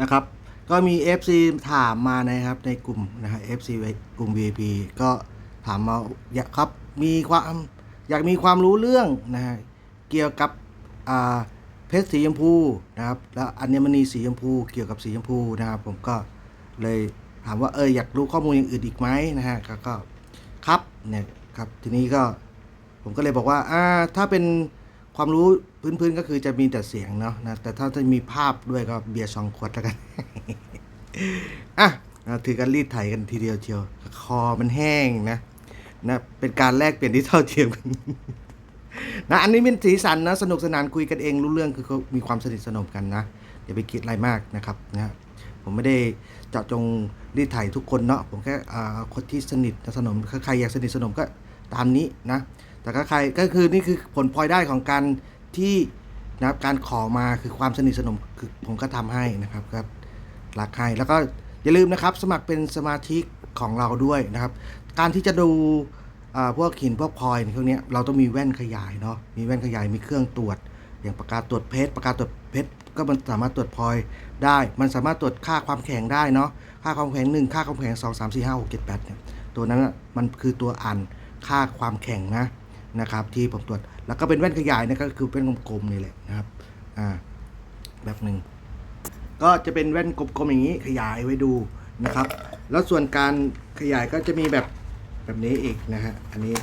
นะครับ ก็มี FC ถามมานะครับในกลุ่มนะฮะ FC กลุ่ม VIP ก็ถามมาอยากครับมีความอยากมีความรู้เรื่องนะฮะเกี่ยวกับอ่าเพชรสีชมพูนะครับ แล้วอัญมณีสีชมพูเกี่ยวกับสีชมพูนะครับ ผมก็เลยถามว่าเอออยากรู้ข้อมูลอย่างอื่นอีกไหมนะฮะก็ก็ครับเนี่ยครับทีนี้ก็ผมก็เลยบอกว่าอ่าถ้าเป็นความรู้ พื้นๆก็คือจะมีแต่เสียงเนาะนะแต่ถ้าจะมีภาพด้วยก็เบียร์สองขวดแล้วกันอะนะถือกันรีดไถกันทีเดียวเชียว คอมันแห้งนะนะเป็นการแลกเปลี่ยนที่เท่าเทียมกันนะอันนี้เป็นสีสันนะสนุกสนานคุยกันเองรู้เรื่องคือเขามีความสนิทสนมกันนะอย่าไปคิดอะไรมากนะครับนะผมไม่ได้เจาะจงรีดไถทุกคนเนาะผมแค่อ่าคนที่สนิทสนมถ้าใครอยากสนิทสนมก็ตามนี้นะแต่ก็ใครก็คือนี่คือผลพลอยได้ของการ ที่นะครับการขอมาคือความสนิทสนมคือผมก็ทำให้นะครับก็รักให้แล้วก็อย่าลืมนะครับสมัครเป็นสมาชิกของเราด้วยนะครับ การที่จะดูอ่าพวกหินพวกพลอยพวกนี้เราต้องมีแว่นขยายเนาะมีแว่นขยายมีเครื่องตรวจ อย่างปากกาตรวจเพชรปากกาตรวจเพชรก็มันสามารถตรวจพลอยได้ มันสามารถตรวจค่าความแข็งได้เนาะค่าความแข็งหนึ่งค่าความแข็งสองสามสี่ห้าหกเจ็ดแปดเนี่ยตัวนั้นน่ะมันคือตัวอ่านค่าความแข็งนะนะครับ ที่ผมตรวจ แล้วก็เป็นแว่นขยายนะครับคือเป็นกลมๆนี่แหละนะครับอ่าแบบหนึ่งก็จะเป็นแว่นกลมๆอย่างนี้ขยายไว้ดูนะครับ แล้วส่วนการขยายก็จะมีแบบแบบนี้อีกนะฮะอันนี้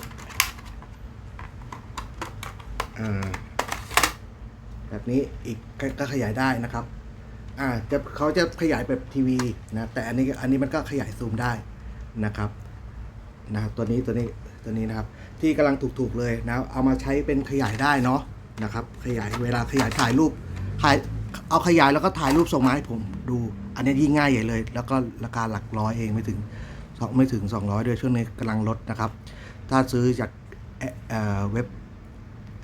แบบนี้อีกก็ก็ขยายได้นะครับอ่าจะเขาจะขยายแบบทีวีนะแต่อันนี้อันนี้มันก็ขยายซูมได้นะครับนะครับตัวนี้ตัวนี้ ตัวนี้นะครับ ที่กำลังถูกๆเลยนะเอามาใช้เป็นขยายได้เนาะนะครับ ขยายเวลาขยายถ่ายรูปถ่ายเอาขยายแล้วก็ถ่ายรูปส่งมาให้ผมดู อันนี้ยิ่งง่ายใหญ่เลย แล้วก็ราคาหลักร้อยเองไม่ถึงสองไม่ถึง 200 ด้วยช่วงนี้กำลังลดนะครับ ถ้าซื้อจากเเเว็บ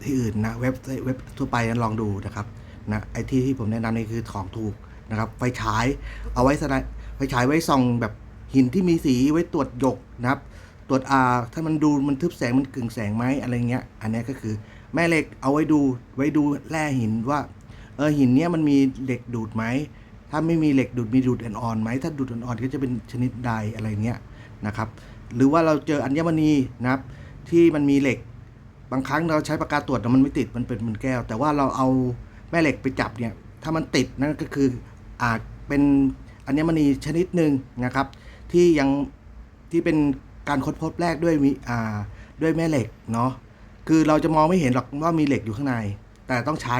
ที่อื่นนะเว็บเว็บทั่วไปนั้นลองดูนะครับนะไอที่ที่ผมแนะนำนี่คือของถูกนะครับไฟฉายเอาไว้สไลไฟฉายไว้ส่องแบบหินที่มีสีไว้ตรวจหยกนะครับ ตรวจอาถ้ามันดูมันทึบแสงมันกึ่งแสงไหมอะไรเงี้ย อันนี้ก็คือ แม่เหล็กเอาไว้ดูไว้ดูแร่หินว่าเออหินเนี้ยมันมีเหล็กดูดไหมถ้าไม่มีเหล็กดูดมีดูดอ่อนๆไหมถ้าดูดอ่อนๆก็จะเป็นชนิดใดอะไรเงี้ยนะครับ หรือว่าเราเจออัญมณีนะครับ ที่มันมีเหล็กบางครั้งเราใช้ปากกาตรวจแต่มันไม่ติดมันเป็นเหมันแก้ว แต่ว่าเราเอาแม่เหล็กไปจับเนี่ยถ้ามันติดนั่นก็คืออาจเป็นอัญมณีชนิดหนึ่งนะครับ ที่ยังที่เป็น การค้นพบแรกด้วยมีอ่าด้วยแม่เหล็กเนาะคือเราจะมองไม่เห็นหรอกว่ามีเหล็กอยู่ข้างใน แต่ต้องใช้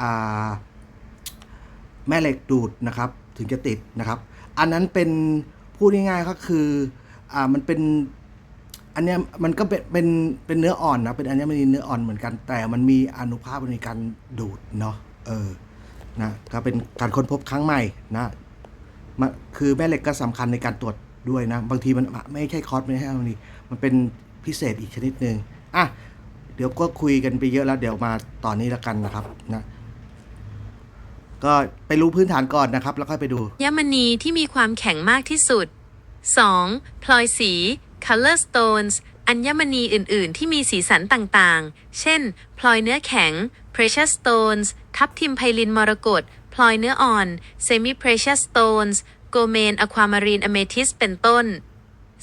อ่าแม่เหล็กดูดนะครับ ถึงจะติดนะครับ อันนั้นเป็นพูดง่ายๆก็คืออ่ามันเป็นอันเนี้ยมันก็เป็นเป็นเป็นเนื้ออ่อนนะเป็นอัญมณีเนื้ออ่อนเหมือนกัน แต่มันมีอนุภาพในการดูดเนาะเออนะก็เป็นการค้นพบครั้งใหม่นะมคือแม่เหล็กก็สำคัญในการตรวจ ด้วยนะ บางทีมันไม่ใช่คอร์สไม่ใช่อันนี้มันเป็นพิเศษอีกชนิดหนึ่งอะเดี๋ยวก็คุยกันไปเยอะแล้วเดี๋ยวมาตอนนี้แล้วกันนะครับนะก็ไปรู้พื้นฐานก่อนนะครับ แล้วค่อยไปดูยมณีที่มีความแข็งมากที่สุด 2. พลอยสี color stones อัญมณีอื่น ๆ ที่มีสีสันต่างๆ เช่น พลอยเนื้อแข็ง precious stones ทับทิมไพลินมรกต พลอยเนื้ออ่อน semi precious stones โกเมนอความารีนอเมทิสเป็นต้น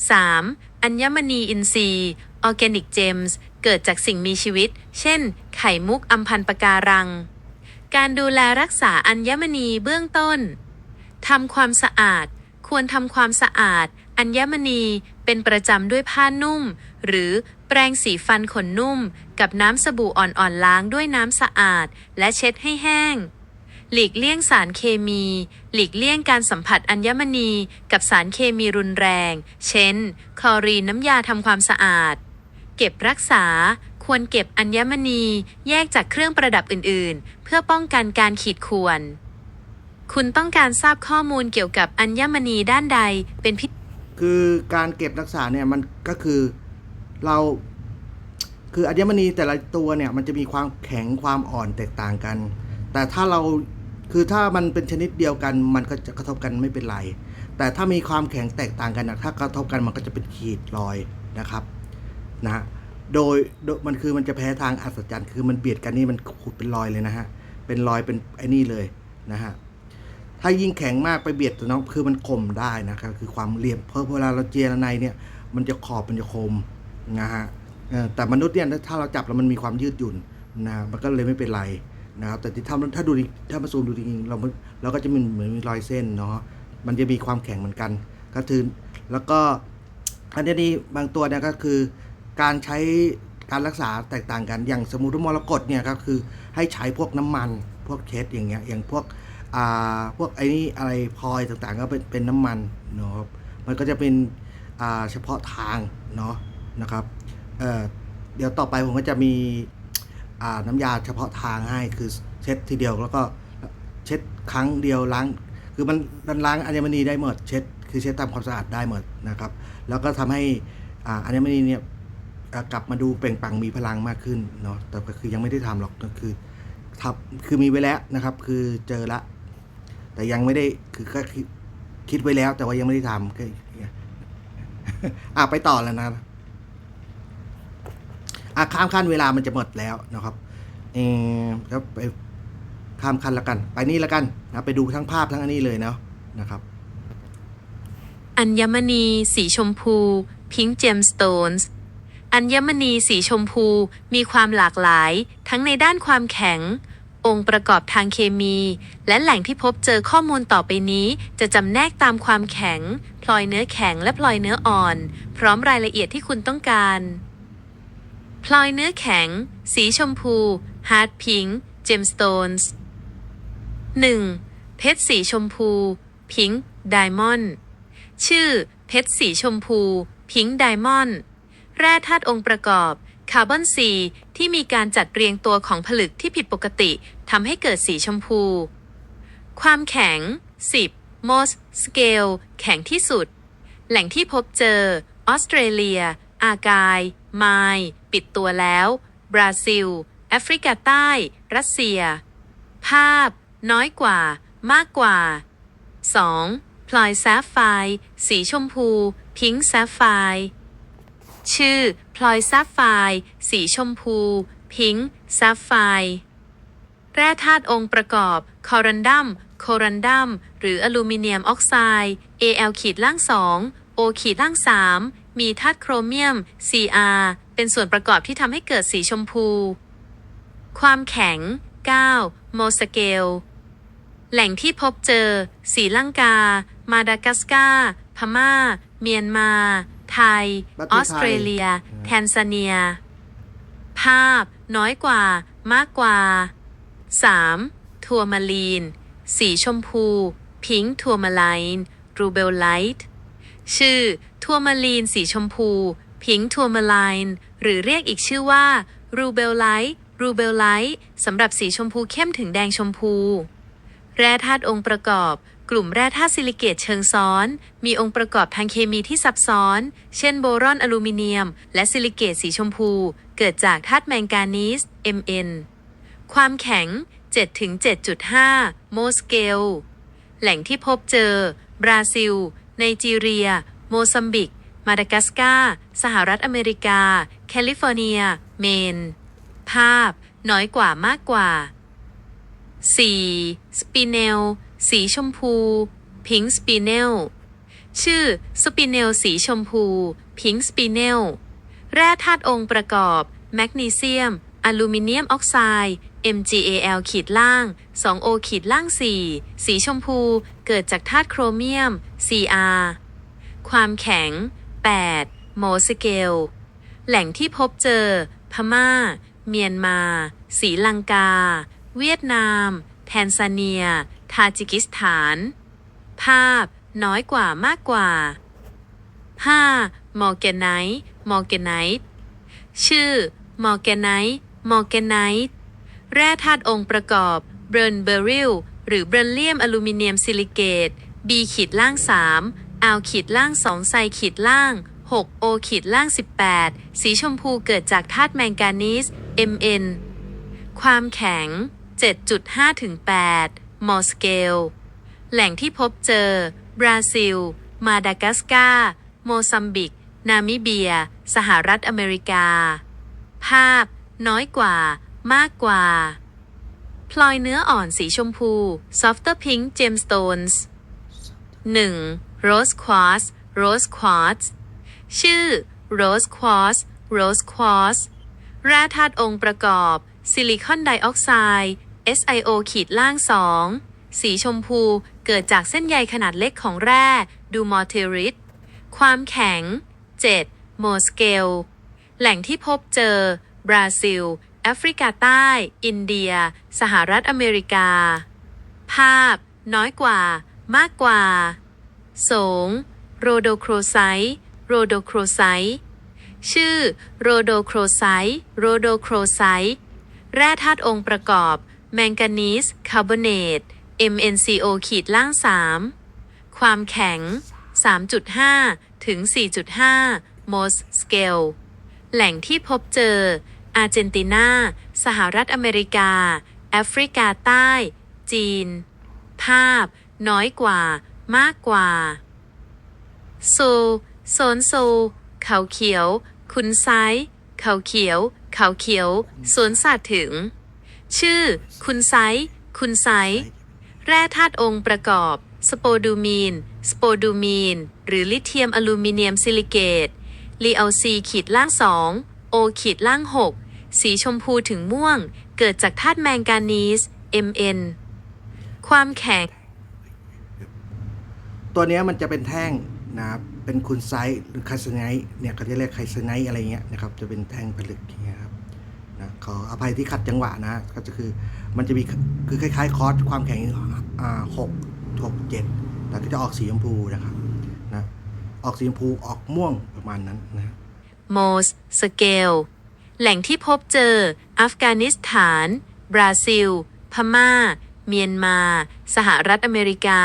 3. อัญมณีอินทรีย์ organic gems เกิดจากสิ่งมีชีวิต เช่น ไข่มุกอัมพันปะการัง การดูแลรักษาอัญมณีเบื้องต้นทำความสะอาด ควรทำความสะอาด อัญมณีเป็นประจำด้วยผ้านุ่ม หรือแปรงสีฟันขนนุ่ม กับน้ำสบู่อ่อนๆล้างด้วยน้ำสะอาด และเช็ดให้แห้ง หลีกเลี่ยงสารเคมี หลีกเลี่ยงการสัมผัสอัญมณี กับสารเคมีรุนแรง เช่น คลอรีนน้ำยาทำความสะอาด เก็บรักษา ควรเก็บอัญมณี แยกจากเครื่องประดับอื่น ๆ เพื่อป้องกันการขีดข่วน คุณต้องการทราบข้อมูลเกี่ยวกับอัญมณีด้านใดเป็นพิคือการเก็บรักษาเนี่ยมันก็คือเราคืออัญมณีแต่ละตัวเนี่ยมันจะมีความแข็งความอ่อนแตกต่างกัน แต่ถ้าเรา คือถ้ามันเป็นชนิดเดียวกันมันก็จะกระทบกันไม่เป็นไร แต่ถ้ามีความแข็งแตกต่างกันนะถ้ากระทบกันมันก็จะเป็นขีดรอยนะครับนะโดยโดยมันคือมันจะแพ้ทางอัศจรรย์ คือมันเบียดกันนี่มันขุดเป็นรอยเลยนะฮะเป็นรอยเป็นไอ้นี่เลยนะฮะถ้ายิ่งแข็งมากไปเบียดตัวน้องคือมันคมได้นะครับคือความเหลี่ยมเพราะเวลาเราเจียในเนี่ย มันจะขอบมันจะคมนะฮะแต่มนุษย์เนี่ยถ้าเราจับแล้วมันมีความยืดหยุ่นนะมันก็เลยไม่เป็นไร นะครับแต่ที่ถ้าถ้าดูถ้ามาซูมดูจริงๆเราเราก็จะมีเหมือนมีรอยเส้นเนาะมันจะมีความแข็งเหมือนกัน ก็คือแล้วก็อันนี้บางตัวเนี่ยก็คือการใช้การรักษาแตกต่างกันอย่างสมมุติว่ามรกตเนี่ยก็คือให้ใช้พวกน้ำมันพวกเคสอย่างเงี้ยอย่างพวกอ่าพวกไอ้นี่อะไรพลอยต่างๆ ก็เป็นเป็นน้ำมันเนาะมันก็จะเป็นอ่าเฉพาะทางเนาะนะครับเอ่อเดี๋ยวต่อไปผมก็จะมี น้ำยาเฉพาะทางให้คือเช็ดทีเดียวแล้วก็เช็ดครั้งเดียวล้าง คือมันมันล้างอัญมณีได้หมดเช็ดคือเช็ดทำความสะอาดได้หมดนะครับ แล้วก็ทำให้อ่าอัญมณีเนี่ยกลับมาดูเปล่งปลั่งมีพลังมากขึ้นเนาะแต่ก็คือยังไม่ได้ทำหรอกก็คือทำคือมีไว้แล้วนะครับ คือเจอละ แต่ยังไม่ได้คือก็คิดคิดไว้แล้ว แต่ว่ายังไม่ได้ทำก็อะไปต่อแล้วนะ อะข้ามขั้นเวลามันจะหมดแล้วนะครับเออแล้วไปข้ามขั้นแล้วกัน ไปนี่แล้วกันนะไปดูทั้งภาพทั้งอันนี้เลยเนาะนะครับ อัญมณี สีชมพู Pink Gemstones อัญมณีสีชมพูมีความหลากหลาย ทั้งในด้านความแข็ง องค์ประกอบทางเคมี และแหล่งที่พบเจอข้อมูลต่อไปนี้ จะจำแนกตามความแข็ง พลอยเนื้อแข็งและพลอยเนื้ออ่อน พร้อมรายละเอียดที่คุณต้องการ ลอยเนื้อแข็ง สีชมพู Hard Pink Gemstones 1. เพชรสีชมพู Pink Diamond ชื่อ เพชรสีชมพู พิงค์ไดมอนด์ แร่ธาตุองค์ประกอบ คาร์บอนซีที่มีการจัดเรียงตัวของผลึกที่ผิดปกติทำให้เกิดสีชมพู ความแข็ง 10 m o s s Scale แข็งที่สุด แหล่งที่พบเจอ ออสเตรเลีย อากาย ไมล์ปิดตัวแล้ว บราซิล แอฟริกาใต้ รัสเซีย ภาพ น้อยกว่า มากกว่า 2. พลอยแซฟไฟร์สีชมพู พิงค์แซฟไฟร์ชื่อ พลอยแซฟไฟร์สีชมพู พิงค์แซฟไฟร์แร่ธาตุองค์ประกอบ คอรันดัม โครันดัม หรืออลูมิเนียมออกไซด์ Al ขีดล่าง2 O ขีดล่าง3 มีธาตุโครเมียม Cr เป็นส่วนประกอบที่ทำให้เกิดสีชมพู ความแข็ง 9 โมสเกล แหล่งที่พบเจอศรีลังกา มาดากัสการ์ พม่า เมียนมาไทยประเทศไทย ออสเตรเลีย แทนซาเนีย ภาพ น้อยกว่า มากกว่า 3. ทัวร์มาลีน สีชมพู พิงค์ทัวร์มาไลน์รูเบลไลท์ ชื่อ ทัวร์มาลีนสีชมพู พิงทัวร์มาไลน์หรือเรียกอีกชื่อว่ารูเบลไลท์รูเบลไลท์สำหรับสีชมพูเข้มถึงแดงชมพู แร่ธาตุองค์ประกอบ กลุ่มแร่ธาตุซิลิเกตเชิงซ้อน มีองค์ประกอบทางเคมีที่ซับซ้อน เช่นโบรอนอลูมิเนียม และซิลิเกตสีชมพู เกิดจากธาตุแมงกานีส Mn ความแข็ง 7-7.5 โมสเกล แหล่งที่พบเจอ บราซิลไนจีเรีย โมซัมบิก มาดากัสการ์สหรัฐอเมริกา แคลิฟอร์เนีย เมน ภาพ น้อยกว่ามากกว่า 4. สปิเนล สีชมพู พิงค์สปิเนล ชื่อ สปิเนลสีชมพู พิงค์สปิเนล แร่ธาตุองค์ประกอบ แมกนีเซียม อลูมิเนียมออกไซด์ MgAl ขีดล่าง 2O ขีดล่าง 4 สีชมพู เกิดจากธาตุโครเมียม Cr ความแข็ง 8 โมสเกล แหล่งที่พบเจอ พม่า เมียนมาศรีลังกา เวียดนาม แทนซาเนีย ทาจิกิสถาน ภาพ น้อยกว่ามากกว่า 5. มอร์แกไนท์มอร์แกไนท์ชื่อ มอร์แกไนท์มอร์แกไนท์แร่ธาตุองค์ประกอบ เบรนเบอริล หรือเบรนเลียมอลูมิเนียมซิลิเกต B ขีดล่าง 3 L ขีดล่าง2ไซขีดล่าง 6 O ขีดล่าง 18 สีชมพูเกิดจากธาตุแมงกานีส Mn ความแข็ง 7.5ถึง8มอสเกล แหล่งที่พบเจอ บราซิล มาดากัสการ์ โมซัมบิก นามิเบีย สหรัฐอเมริกา ภาพ น้อยกว่า มากกว่า พลอยเนื้ออ่อนสีชมพู softer pink gemstones 1. Rose quartz rose quartz ชื่อ rose quartz rose quartz แร่ธาตุองค์ประกอบ ซิลิคอนไดออกไซด์ SiO ขีดล่าง 2 สีชมพูเกิดจากเส้นใยขนาดเล็กของแร่ดูมอเทริตความแข็ง 7. โมสเกล แหล่งที่พบเจอ บราซิล แอฟริกาใต้ อินเดีย สหรัฐอเมริกา ภาพ น้อยกว่า มากกว่า สงโรโดโครไซต์โรโดโครไซต์ชื่อโรโดโครไซต์โรโดโครไซต์แร่ธาตุองค์ประกอบ แมงกานีสคาร์บอเนต MnCO ขีดล่าง 3 ความแข็ง 3.5 ถึง 4.5 Mohs scale แหล่งที่พบเจอ อาร์เจนตินา สหรัฐอเมริกา แอฟริกาใต้ จีน ภาพ น้อยกว่า มากกว่า โซ โซนโซ เขาเขียว คุณไซส์เขาเขียว เขาเขียว สวนสัตว์ถึง ชื่อ คุณไซส์คุณไซส์แร่ธาตุองค์ประกอบ สโปดูมีน สโปดูมีน หรือลิเธียมอลูมิเนียมซิลิเกตลีเอาซีขีดล่าง2โอขีดล่าง6สีชมพูถึงม่วง เกิดจากธาตุแมงกานีส Mn ความแข็ง ตัวนี้มันจะเป็นแท่งนะครับเป็นคุณไซต์หรือคาสไนท์เนี่ยเขาจะเรียกไคสไนท์อะไรเงี้ยนะครับจะเป็นแท่งผลึกอย่างเงี้ยครับนะขออภัยที่ขัดจังหวะนะก็จะคือมันจะมีคือคล้ายๆ คอร์สความแข็งอ่าหกหกเจ็ดแต่ก็จะออกสีชมพูนะครับนะออกสีชมพูออกม่วงประมาณนั้นนะโมสสเกลแหล่งที่พบเจอ อัฟกานิสถาน บราซิล พม่า เมียนมา สหรัฐอเมริกา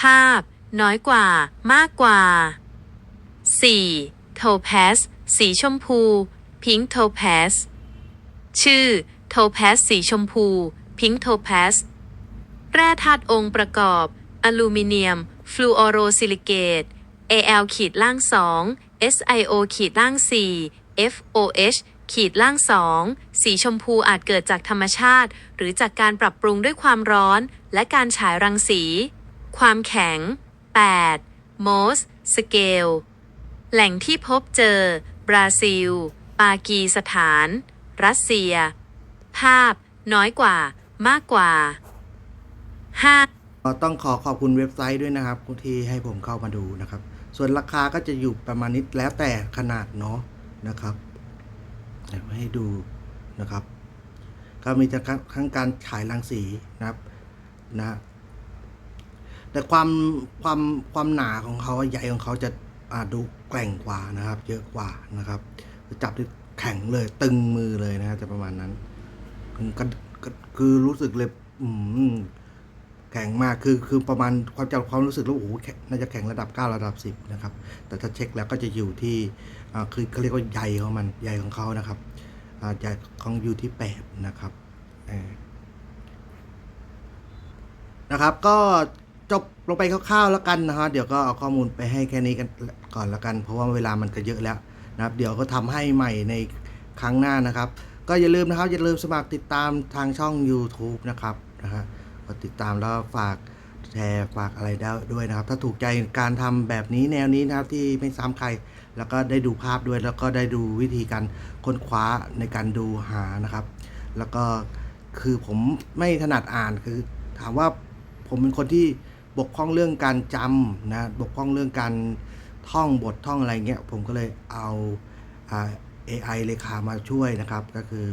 ภาพ น้อยกว่า มากกว่า 4. โทแพสสีชมพู พิงค์โทแพสชื่อ โทแพสสีชมพู พิงค์โทแพสแร่ธาตุองค์ประกอบ อลูมิเนียม ฟลูออโรซิลิเกต Al ขีดล่าง 2 SiO ขีดล่าง 4 FOH ขีดล่าง 2 สีชมพูอาจเกิดจากธรรมชาติ หรือจากการปรับปรุงด้วยความร้อน และการฉายรังสี ความแข็ง 8 Mohs scale แหล่งที่พบเจอ บราซิล ปากีสถาน รัสเซีย ภาพ น้อยกว่า มากกว่า 5. ก็ต้องขอขอบคุณเว็บไซต์ด้วยนะครับที่ให้ผมเข้ามาดูนะครับ ส่วนราคาก็จะอยู่ประมาณนี้แล้วแต่ขนาดเนาะนะครับเดี๋ยวให้ดูนะครับ ก็มีทั้งการฉายรังสีนะครับนะ แต่ความความความหนาของเขาใหญ่ของเขาจะอาดูแกร่งกว่านะครับ เยอะกว่านะครับจับที่แข็งเลยตึงมือเลยนะจะประมาณนั้นคือก็คือรู้สึกเลยอืมแข็งมากคือคือประมาณความจำความรู้สึกแล้วโอ้โหน่าจะแข็งระดับ 9 ระดับ 10 นะครับ แต่ถ้าเช็คแล้วก็จะอยู่ที่คือเขาเรียกว่าใยของมันใยของเขานะครับอ่าใยของอยู่ที่ 8 นะครับนะครับ ก็ จบลงไปคร่าวๆแล้วกันนะฮะเดี๋ยวก็เอาข้อมูลไปให้แค่นี้กันก่อนแล้วกัน เพราะว่าเวลามันก็เยอะแล้วนะครับ เดี๋ยวก็ทำให้ใหม่ในครั้งหน้านะครับ ก็อย่าลืมนะครับอย่าลืมสมัครติดตามทางช่อง YouTube นะครับนะฮะกดติดตามแล้วฝากแชร์ฝากอะไรได้ด้วยนะครับ ถ้าถูกใจการทำแบบนี้แนวนี้นะครับที่ไม่ซ้ำใคร แล้วก็ได้ดูภาพด้วย แล้วก็ได้ดูวิธีการค้นคว้าในการดูหานะครับ แล้วก็คือผมไม่ถนัดอ่านคือถามว่าผมเป็นคนที่ บกพร่องเรื่องการจำนะบกพร่องเรื่องการท่องบทท่องอะไรเงี้ยผมก็เลยเอาอา AI เลขามาช่วยนะครับ ก็คือ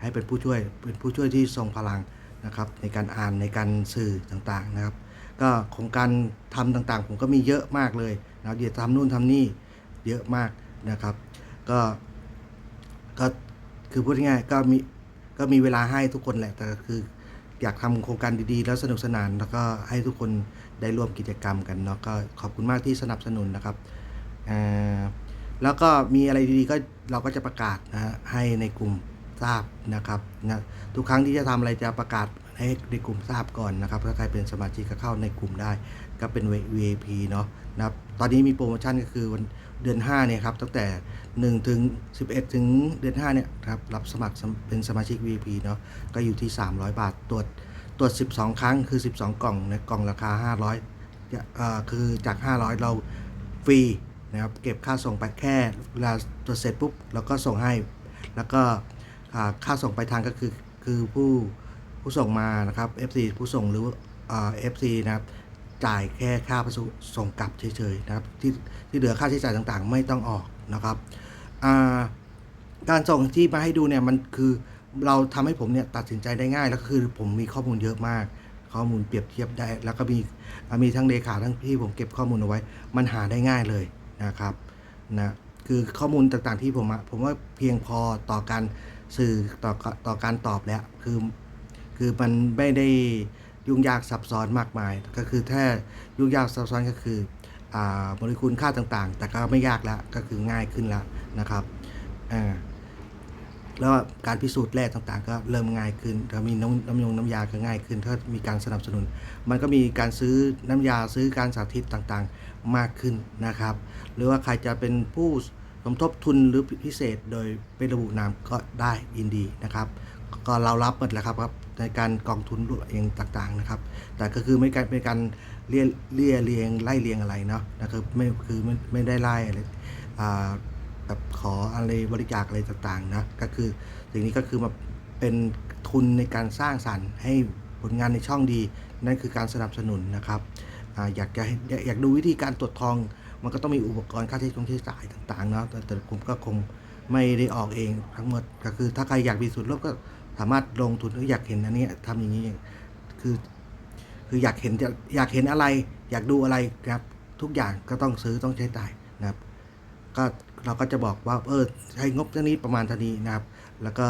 ให้เป็นผู้ช่วยเป็นผู้ช่วยที่ทรงพลังนะครับ ในการอ่านในการสื่อต่างๆนะครับ ก็โครงการทำต่างๆ ผมก็มีเยอะมากเลยนะครับเดี๋ยวทำนู่นทำนี่เยอะมากนะครับ ก็ก็คือพูดง่ายๆก็มีก็มีเวลาให้ทุกคนแหละแต่คือ อยากทำโครงการดีๆ แล้วสนุกสนาน แล้วก็ให้ทุกคนได้ร่วมกิจกรรมกันเนาะก็ขอบคุณมากที่สนับสนุนนะครับแล้วก็มีอะไรดีๆก็เราก็จะประกาศนะฮะให้ในกลุ่มทราบนะครับนะทุกครั้งที่จะทำอะไรจะประกาศให้ในกลุ่มทราบก่อนนะครับถ้าใครเป็นสมาชิกก็เข้าในกลุ่มได้ ก็เป็น VIP เนาะนะครับตอนนี้มีโปรโมชั่นก็คือวัน เดือน5เนี่ยครับตั้งแต่ 1 ถึง 11 ถึงเดือน5เนี่ยครับรับสมัครเป็นสมาชิก VIP เนาะก็อยู่ที่ 300 บาทตรวจตรวจ 12 ครั้งคือ 12 กล่องในกล่องราคา 500เอ่อคือจาก 500 เราฟรีนะครับเก็บค่าส่งไปแค่เวลาตรวจเสร็จปุ๊บเราก็ส่งให้ แล้วก็ค่าส่งไปทางก็คือคือผู้ผู้ส่งมานะครับ FC ผู้ส่งหรือเอ่า FC นะครับ จ่ายแค่ค่าประสุส่งกลับเฉยๆนะครับที่ที่เหลือค่าใช้จ่ายต่างๆ ไม่ต้องออกนะครับการส่งที่มาให้ดูเนี่ยมันคือเราทำให้ผมเนี่ยตัดสินใจได้ง่ายแล้วก็คือผมมีข้อมูลเยอะมาก ข้อมูลเปรียบเทียบได้ แล้วก็มีมีทั้งเลขาทั้งที่ผมเก็บข้อมูลเอาไว้ มันหาได้ง่ายเลยนะครับนะคือข้อมูลต่างๆที่ผมอะผมว่าเพียงพอต่อการสื่อต่อต่อการตอบแล้วคือคือมันไม่ได้ ยุ่งยากซับซ้อนมากมาย ก็คือถ้ยุ่งยากซับซ้อนก็คืออาโมเลกุลค่าต่างๆ แต่ก็ไม่ยากแล้วก็คือง่ายขึ้นแล้วนะครับแล้วการพิสูจน์แร่ต่างๆ ก็เริ่มง่ายขึ้นถ้ามีน้ำน้ำยงน้ำยาก็ง่ายขึ้น ถ้ามีการสนับสนุน มันก็มีการซื้อน้ำยาซื้อการสาธิตต่างๆมากขึ้นนะครับ หรือว่าใครจะเป็นผู้สมทบทุนหรือพิเศษโดยเป็นระบุนามก็ได้ยินดีนะครับ ก็เรารับหมดและครับครับ ในการกองทุนเองต่างๆนะครับ แต่ก็คือไม่การเป็นการเรียเรียเรียงไล่เรียงอะไรเนาะนะครับไม่คือไม่ไม่ได้ไล่อะไรอ่าแบบขออะไรบริจาคอะไรต่างๆนะก็คือสิ่งนี้ก็คือมาเป็นทุนในการสร้างสรรค์ให้ผลงานในช่องดี นั่นคือการสนับสนุนนะครับออยากจะอยากอยากดูวิธีการตรวจทองมันก็ต้องมีอุปกรณ์ค่าใช้จ่ายใช้จ่ายต่างๆเนาะแต่แต่ผมก็คงไม่ได้ออกเองทั้งหมดก็คือถ้าใครอยากมีส่วนร่วมก็ สามารถลงทุนหรืออยากเห็นอันนี้ทำอย่างนี้คือคืออยากเห็นจะอยากเห็นอะไร อยากดูอะไรนะครับ ทุกอย่างก็ต้องซื้อต้องใช้จ่ายนะครับ ก็เราก็จะบอกว่าเออใช้งบเท่านี้ประมาณเท่านี้นะครับ แล้วก็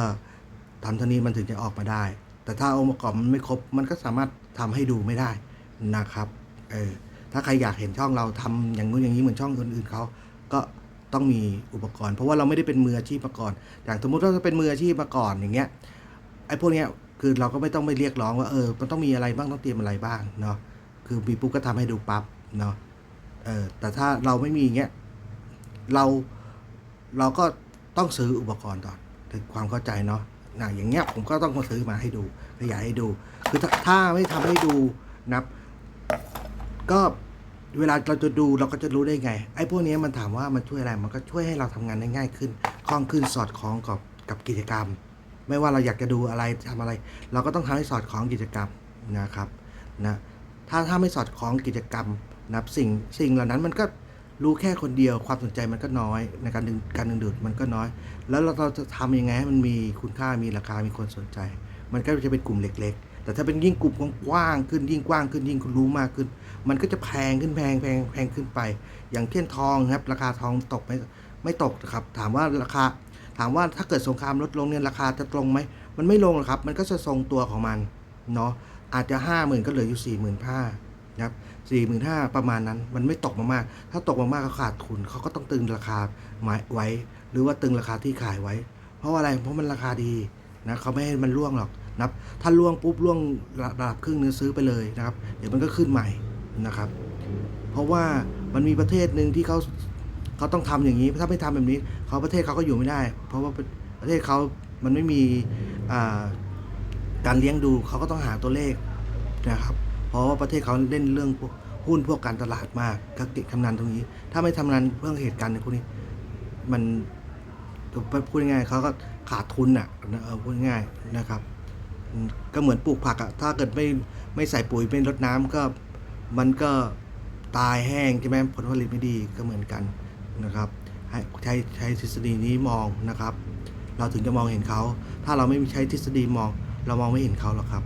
ทำเท่านี้มันถึงจะออกมาได้ แต่ถ้าองค์ประกอบมันไม่ครบ มันก็สามารถทำให้ดูไม่ได้นะครับเออถ้าใครอยากเห็นช่องเราทำอย่างนู้นอย่างนี้เหมือนช่องอื่นๆเขาก็ต้องมีอุปกรณ์ เพราะว่าเราไม่ได้เป็นมืออาชีพมาก่อนอย่างสมมติว่าเราเป็นมืออาชีพมาก่อนอย่างเงี้ย ไอ้พวกเนี้ยคือเราก็ไม่ต้องไปเรียกร้องว่าเออมันต้องมีอะไรบ้างต้องเตรียมอะไรบ้างเนาะคือมีปุ๊บก็ทำให้ดูปั๊บเนาะเออแต่ถ้าเราไม่มีเงี้ยเราเราก็ต้องซื้ออุปกรณ์ก่อนถึงความเข้าใจเนาะนะอย่างเงี้ยผมก็ต้องมาซื้อมาให้ดูขยายให้ดู คือถ้าถ้าไม่ทำให้ดูนับก็เวลาเราจะดูเราก็จะรู้ได้ไง ไอ้พวกนี้มันถามว่ามันช่วยอะไรมันก็ช่วยให้เราทำงานได้ง่ายขึ้นคล่องขึ้นสอดคล้องกับกับกิจกรรม ไม่ว่าเราอยากจะดูอะไรทำอะไร เราก็ต้องทำให้สอดคล้องกิจกรรมนะครับนะถ้าถ้าไม่สอดคล้องกิจกรรมนับสิ่งสิ่งเหล่านั้นมันก็รู้แค่คนเดียวความสนใจมันก็น้อยในการดึงการดึงดูดมันก็น้อย แล้วเราเราจะทำยังไงให้มันมีคุณค่ามีราคามีคนสนใจ มันก็จะเป็นกลุ่มเล็ก ๆ แต่ถ้าเป็นยิ่งกลุ่มกว้างขึ้นยิ่งกว้างขึ้นยิ่งคุณรู้มากขึ้น มันก็จะแพงขึ้นแพงแพงแพงขึ้นไป อย่างเช่นทองครับราคาทองตกไหมไม่ตกนะครับถามว่าราคา ถามว่าถ้าเกิดสงครามลดลงเนี่ยราคาจะตรงไหม มันไม่ลงหรอกครับ มันก็จะทรงตัวของมันเนาะอาจจะห้าหมื่นก็เหลืออยู่สี่หมื่นห้านะครับสี่หมื่นห้าประมาณนั้น มันไม่ตกมากๆถ้าตกมากๆเขาขาดทุนเขาก็ต้องตึงราคาไว้ หรือว่าตึงราคาที่ขายไว้ เพราะาอะไรเพราะมันราคาดีนะเขาไม่ให้มันร่วงหรอกนะครับถ้าร่วงปุ๊บร่วงระดับครึ่งนึงซื้อไปเลยนะครับ เดี๋ยวมันก็ขึ้นใหม่นะครับ เพราะว่ามันมีประเทศหนึ่งที่เขา เขาต้องทำอย่างนี้ ถ้าไม่ทำแบบนี้เขาประเทศเขาก็อยู่ไม่ได้ เพราะว่าประเทศเขามันไม่มีการเลี้ยงดูเขาก็ต้องหาตัวเลขนะครับ เพราะว่าประเทศเขาเล่นเรื่องหุ้นพวกการตลาดมากก็เก่งทำงานตรงนี้ ถ้าไม่ทำงานเรื่องเหตุการณ์ในพวกนี้ มันพูดง่ายเขาก็ขาดทุนอะพูดง่ายนะครับ ก็เหมือนปลูกผักอะถ้าเกิดไม่ไม่ใส่ปุ๋ยไม่รดน้ำก็มันก็ตายแห้งใช่ไหมผลผลิตไม่ดีก็เหมือนกัน นะครับให้ใช้ใช้ทฤษฎีนี้มองนะครับ เราถึงจะมองเห็นเขา ถ้าเราไม่ใช้ทฤษฎีมอง เรามองไม่เห็นเขาหรอกครับ